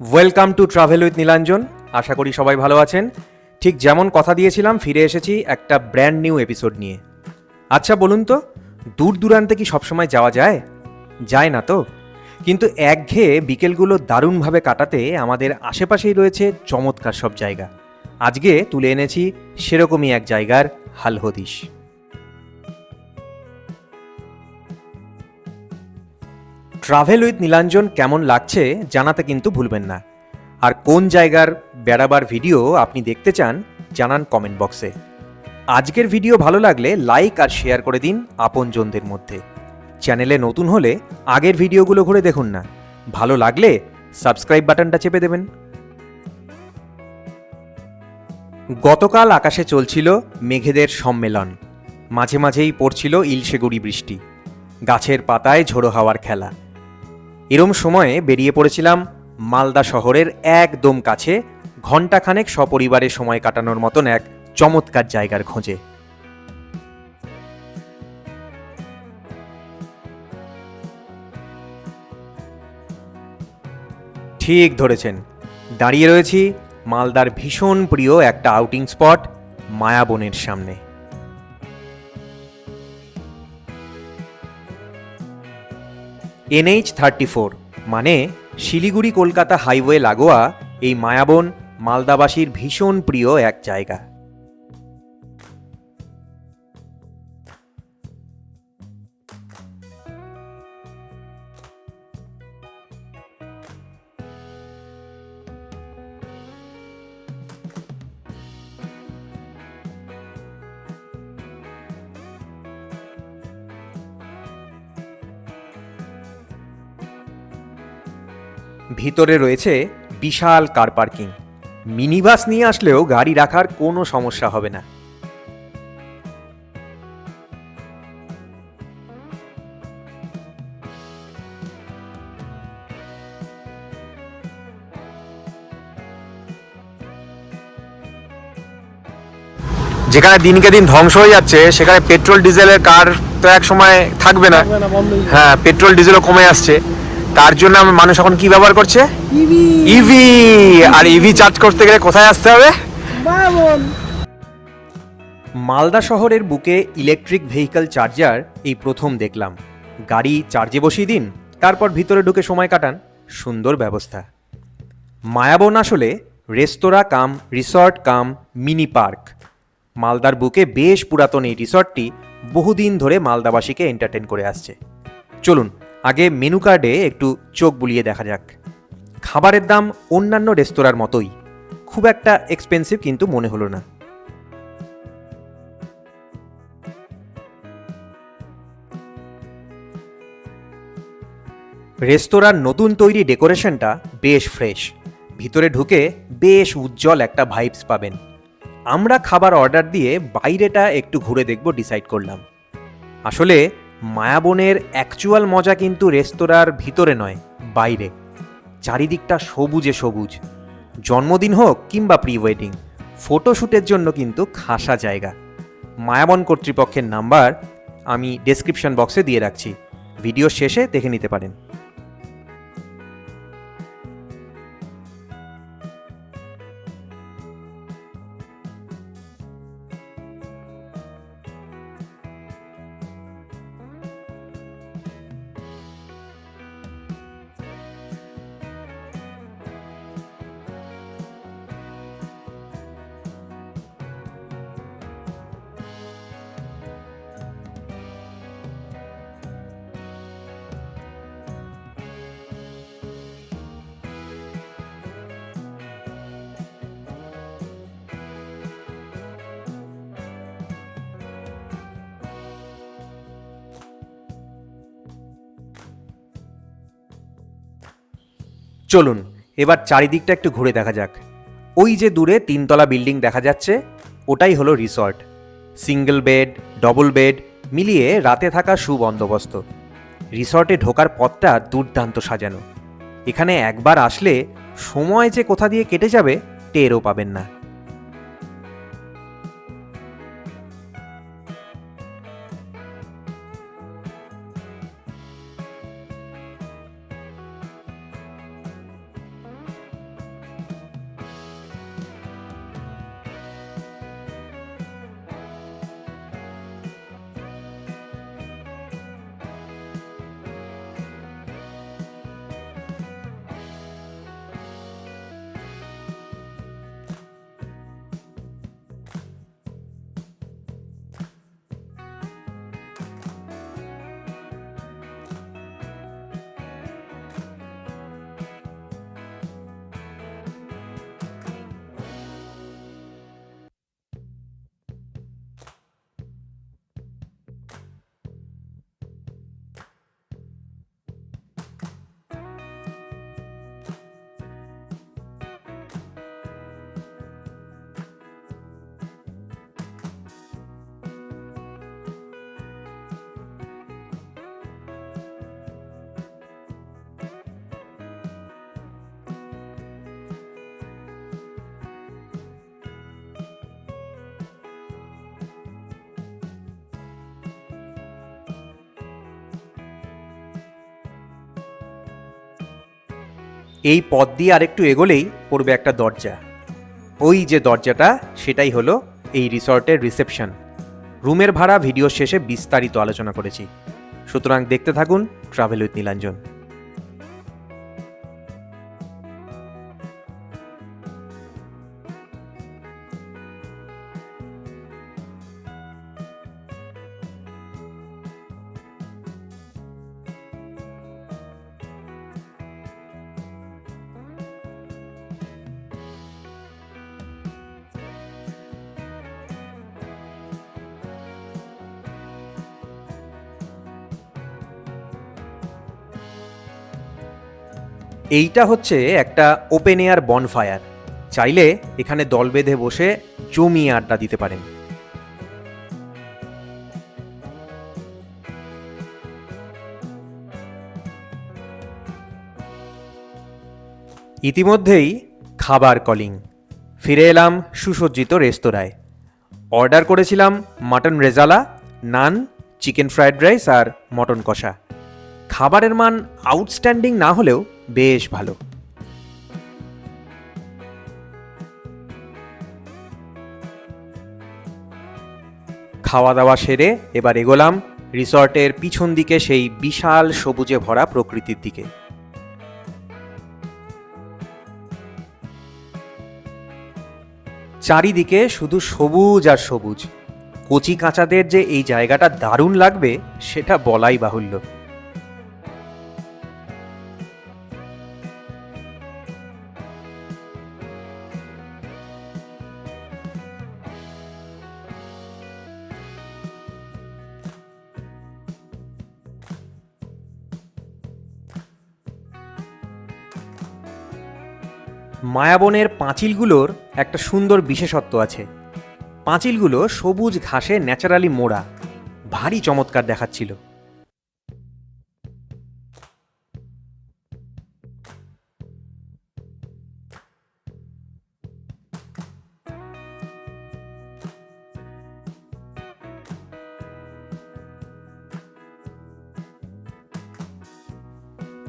Welcome to travel with Nilanjan আশা করি সবাই ভালো আছেন। ঠিক যেমন কথা দিয়েছিলাম, ফিরে এসেছি একটা ব্র্যান্ড নিউ এপিসোড নিয়ে। আচ্ছা বলুন তো, দূর দূরান্তে কি সবসময় যাওয়া যায়? যায় না তো? কিন্তু একঘেয়ে বিকেলগুলো দারুণভাবে কাটাতে আমাদের আশেপাশেই রয়েছে চমৎকার সব জায়গা। আজকে তুলে এনেছি সেরকমই এক জায়গার হাল হদিশ ট্রাভেল উইথ নীলাঞ্জন কেমন লাগছে জানাতে কিন্তু ভুলবেন না। আর কোন জায়গার বেড়াবার ভিডিও আপনি দেখতে চান জানান কমেন্ট বক্সে আজকের ভিডিও ভালো লাগলে লাইক আর শেয়ার করে দিন আপনজনদের মধ্যে। চ্যানেলে নতুন হলে আগের ভিডিওগুলো ঘুরে দেখুন না। ভালো লাগলে সাবস্ক্রাইব বাটনটা চেপে দেবেন। গতকাল আকাশে চলছিল মেঘেদের সম্মেলন। মাঝে মাঝেই পড়ছিল ইলশেগুড়ি বৃষ্টি। গাছের পাতায় ঝোড়ো হাওয়ার খেলা। এরম সময়ে বেরিয়ে পড়েছিলাম মালদা শহরের একদম কাছে, ঘণ্টাখানেক সপরিবারে সময় কাটানোর মতন এক চমৎকার জায়গার খোঁজে। ঠিক ধরেছেন, দাঁড়িয়ে রয়েছি মালদার ভীষণ প্রিয় একটা আউটিং স্পট মায়াবনের সামনে। এনএইচ থার্টি ফোর মানে শিলিগুড়ি কলকাতা হাইওয়ে লাগোয়া এই মায়াবন মালদাবাসীর ভীষণ প্রিয় এক জায়গা। ভিতরে রয়েছে বিশাল কার পার্কিং। মিনি বাস নিয়ে আসলেও গাড়ি রাখার কোনো সমস্যা হবে না। যেখানে দিনকে দিন ধ্বংস হয়ে যাচ্ছে সেখানে পেট্রোল ডিজেলের কার তো এক সময় থাকবে না। হ্যাঁ পেট্রোল ডিজেলও কমে আসছে। তার জন্য আমার মানুষ এখন কি ব্যবহার করছে? ইভি। আর ইভি চার্জ করতে গেলে কোথায় আসতে হবে? মালদা শহরের বুকে ইলেকট্রিক ভেহিকল চার্জার এই প্রথম দেখলাম। গাড়ি চার্জে বসিয়ে দিন তারপর ভিতরে ঢুকে সময় কাটান। সুন্দর ব্যবস্থা। মায়াবন আসলে restaurant cum resort cum mini park. মালদার বুকে বেশ পুরাতন এই রিসর্টটি বহুদিন ধরে মালদাবাসীকে এন্টারটেন করে আসছে। চলুন আগে মেনু কার্ডে একটু চোখ বুলিয়ে দেখা যাক। খাবারের দাম অন্যান্য রেস্তোরাঁর মতোই। খুব একটা এক্সপেন্সিভ কিন্তু মনে হলো না। রেস্তোরাঁর নতুন তৈরি ডেকোরেশনটা বেশ ফ্রেশ। ভিতরে ঢুকে বেশ উজ্জ্বল একটা ভাইবস পাবেন। আমরা খাবার অর্ডার দিয়ে বাইরেটা একটু ঘুরে দেখব, ডিসাইড করলাম। আসলে মায়াবনের অ্যাকচুয়াল মজা কিন্তু রেস্তোরাঁর ভিতরে নয়, বাইরে। চারিদিকটা সবুজে সবুজ। জন্মদিন হোক কিংবা প্রি ওয়েডিং ফটোশ্যুটের জন্য কিন্তু খাসা জায়গা। মায়াবন কর্তৃপক্ষের নাম্বার আমি ডেসক্রিপশন বক্সে দিয়ে রাখছি। ভিডিও শেষে দেখে নিতে পারেন। চলুন, এবার চারিদিকটা একটু ঘুরে দেখা যাক। ওই যে দূরে তিনতলা বিল্ডিং দেখা যাচ্ছে, ওটাই হলো resort. Single bed, double bed, মিলিয়ে রাতে থাকা সুবন্দোবস্ত। রিসর্টে ঢোকার পথটা দুর্দান্ত সাজানো। এখানে একবার আসলে সময় যে কোথা দিয়ে কেটে যাবে, টেরও পাবেন না। এই পথ দিয়ে আরেকটু এগোলেই পড়বে একটা দরজা। ওই যে দরজাটা, সেটাই হলো এই রিসর্টের রিসেপশন। রুমের ভাড়া ভিডিও শেষে বিস্তারিত আলোচনা করেছি। সুতরাং দেখতে থাকুন ট্রাভেল উইথ নীলাঞ্জন এইটা হচ্ছে একটা ওপেন এয়ার বনফায়ার চাইলে এখানে দল বেঁধে বসে জমিয়ে আড্ডা দিতে পারেন। ইতিমধ্যেই খাবার কলিং ফিরে এলাম সুসজ্জিত রেস্তোরাঁয়। অর্ডার করেছিলাম mutton rezala, naan, chicken fried rice আর মটন কষা। খাবারের মান আউটস্ট্যান্ডিং না হলেও বেশ ভালো। খাওয়া দাওয়া সেরে এবার এগোলাম রিসর্টের পিছন দিকে সেই বিশাল সবুজে ভরা প্রকৃতির দিকে। চারিদিকে শুধু সবুজ আর সবুজ। কচি কাঁচাদের যে এই জায়গাটা দারুণ লাগবে, সেটা বলাই বাহুল্য। মায়াবনের পাঁচিলগুলোর একটা সুন্দর বিশেষত্ব আছে। পাঁচিলগুলো সবুজ ঘাসে ন্যাচারালি মোড়া। ভারী চমৎকার দেখাচ্ছিল।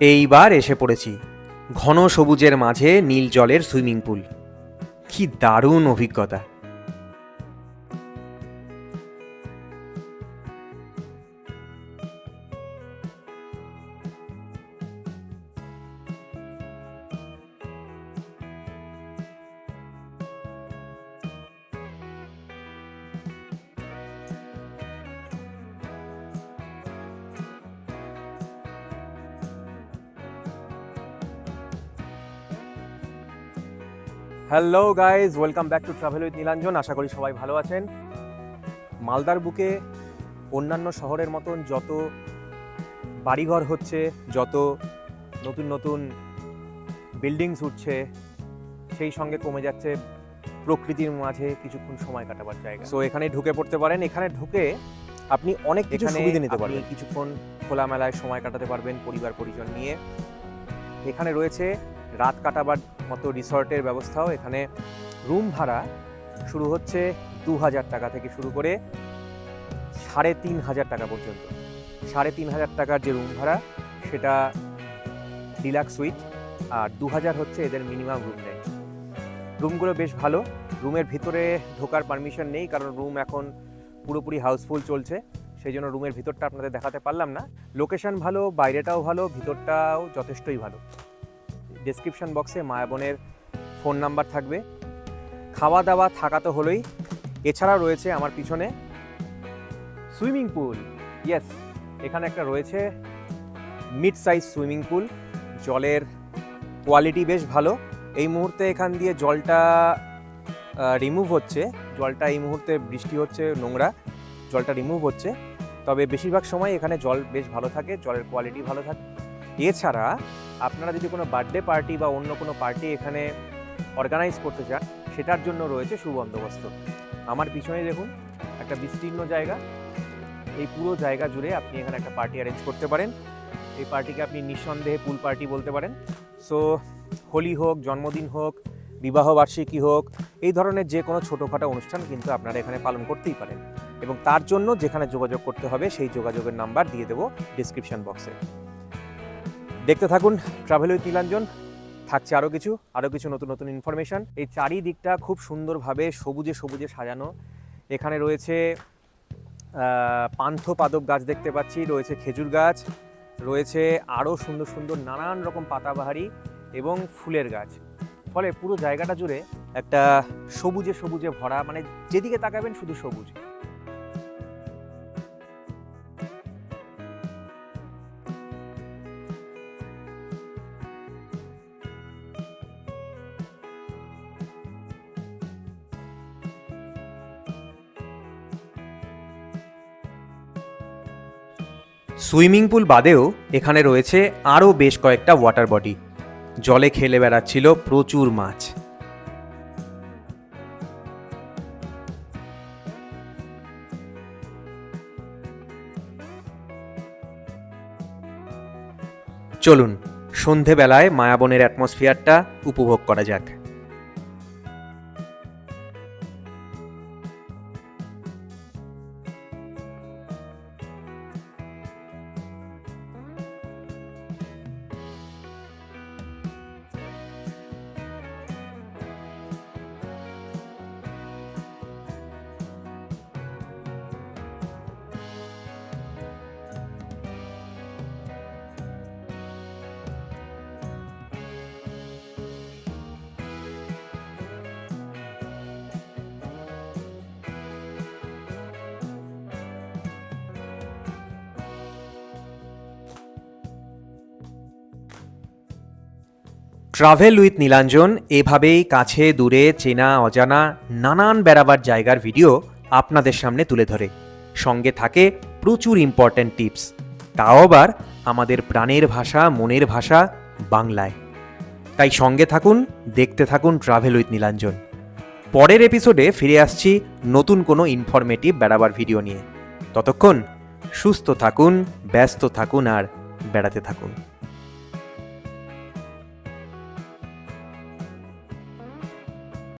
এইবার এসে পড়েছি। ঘন সবুজের মাঝে নীল জলের সুইমিং পুল। কি দারুণ অভিজ্ঞতা। Hello guys welcome back to travel with Nilanjan আশা করি সবাই ভালো আছেন। মালদার বুকে অন্যান্য শহরের মতন যত বাড়িঘর হচ্ছে যত নতুন নতুন বিল্ডিংস উঠছে সেই সঙ্গে কমে যাচ্ছে প্রকৃতির মাঝে কিছুক্ষণ সময় কাটাবার জায়গা। সো এখানে ঢুকে পড়তে পারেন। এখানে ঢুকে আপনি অনেক কিছু এখানে সুবিধা নিতে পারবেন। কিছুক্ষণ খোলামেলায় সময় কাটাতে পারবেন পরিবার পরিজন নিয়ে। এখানে রয়েছে রাত কাটাবার মতো রিসর্টের ব্যবস্থাও এখানে রুম ভাড়া শুরু হচ্ছে দু হাজার টাকা থেকে শুরু করে সাড়ে তিন হাজার টাকা পর্যন্ত। সাড়ে তিন হাজার টাকার যে রুম ভাড়া, সেটা ডিলাক্স সুইট, আর দু হাজার হচ্ছে এদের মিনিমাম রুম রেন্ট রুমগুলো বেশ ভালো, রুমের ভিতরে ঢোকার পারমিশন নেই, কারণ রুম এখন পুরোপুরি হাউসফুল চলছে, সেই জন্য রুমের ভিতরটা আপনাদের দেখাতে পারলাম না। লোকেশন ভালো, বাইরেটাও ভালো, ভিতরটাও যথেষ্টই ভালো। ডেসক্রিপশন বক্সে মায়াবনের ফোন নাম্বার থাকবে। খাওয়া দাওয়া থাকা তো হলোই। এছাড়াও রয়েছে আমার পিছনে সুইমিং পুল ইয়েস এখানে একটা রয়েছে মিড সাইজ সুইমিং পুল জলের কোয়ালিটি বেশ ভালো। এই মুহূর্তে এখান দিয়ে জলটা রিমুভ হচ্ছে। জলটা এই মুহূর্তে বৃষ্টি হচ্ছে, নোংরা। জলটা রিমুভ হচ্ছে। তবে বেশিরভাগ সময় এখানে জল বেশ ভালো থাকে, জলের কোয়ালিটি ভালো থাকে। এছাড়া আপনারা যদি কোনো বার্থডে পার্টি বা অন্য কোনো পার্টি এখানে অর্গানাইজ করতে চান, সেটার জন্য রয়েছে সুবন্দোবস্ত। আমার পিছনে দেখুন, একটা বিস্তীর্ণ জায়গা। এই পুরো জায়গা জুড়ে আপনি এখানে একটা পার্টি অ্যারেঞ্জ করতে পারেন। এই পার্টিকে আপনি নিঃসন্দেহে পুল পার্টি বলতে পারেন। সো, হোলি হোক, জন্মদিন হোক, বিবাহ বার্ষিকী হোক, এই ধরনের যে কোনো ছোটোখাটো অনুষ্ঠান কিন্তু আপনারা এখানে পালন করতেই পারেন। এবং তার জন্য যেখানে যোগাযোগ করতে হবে, সেই যোগাযোগের নাম্বার দিয়ে দেবো ডিসক্রিপশন বক্সে দেখতে থাকুন ট্রাভেল উইথ নীলাঞ্জন। থাকছে আরও কিছু আরও কিছু নতুন নতুন ইনফরমেশন এই চারিদিকটা খুব সুন্দরভাবে সবুজে সবুজে সাজানো। এখানে রয়েছে পান্থ পাদক গাছ দেখতে পাচ্ছি, রয়েছে খেজুর গাছ, রয়েছে আরও সুন্দর সুন্দর নানান রকম পাতাবাহারি এবং ফুলের গাছ। ফলে পুরো জায়গাটা জুড়ে একটা সবুজে সবুজে ভরা মানে যেদিকে তাকাবেন শুধু সবুজ। সুইমিং পুল বাদেও এখানে রয়েছে আরও বেশ কয়েকটা ওয়াটার বডি। জলে খেলে বেড়াচ্ছিল প্রচুর মাছ। চলুন, সন্ধেবেলায় মায়াবনের অ্যাটমসফিয়ারটা উপভোগ করা যাক। ট্রাভেল উইথ নীলাঞ্জন এভাবেই কাছে, দূরে, চেনা, অজানা, নানান বেড়াবার জায়গার ভিডিও আপনাদের সামনে তুলে ধরে। সঙ্গে থাকে প্রচুর ইম্পর্ট্যান্ট টিপস তাও আবার আমাদের প্রাণের ভাষা, মনের ভাষা বাংলায়। তাই সঙ্গে থাকুন, দেখতে থাকুন ট্রাভেল উইথ নীলাঞ্জন পরের এপিসোডে ফিরে আসছি নতুন কোনো ইনফরমেটিভ বেড়াবার ভিডিও নিয়ে। ততক্ষণ সুস্থ থাকুন, ব্যস্ত থাকুন আর বেড়াতে থাকুন।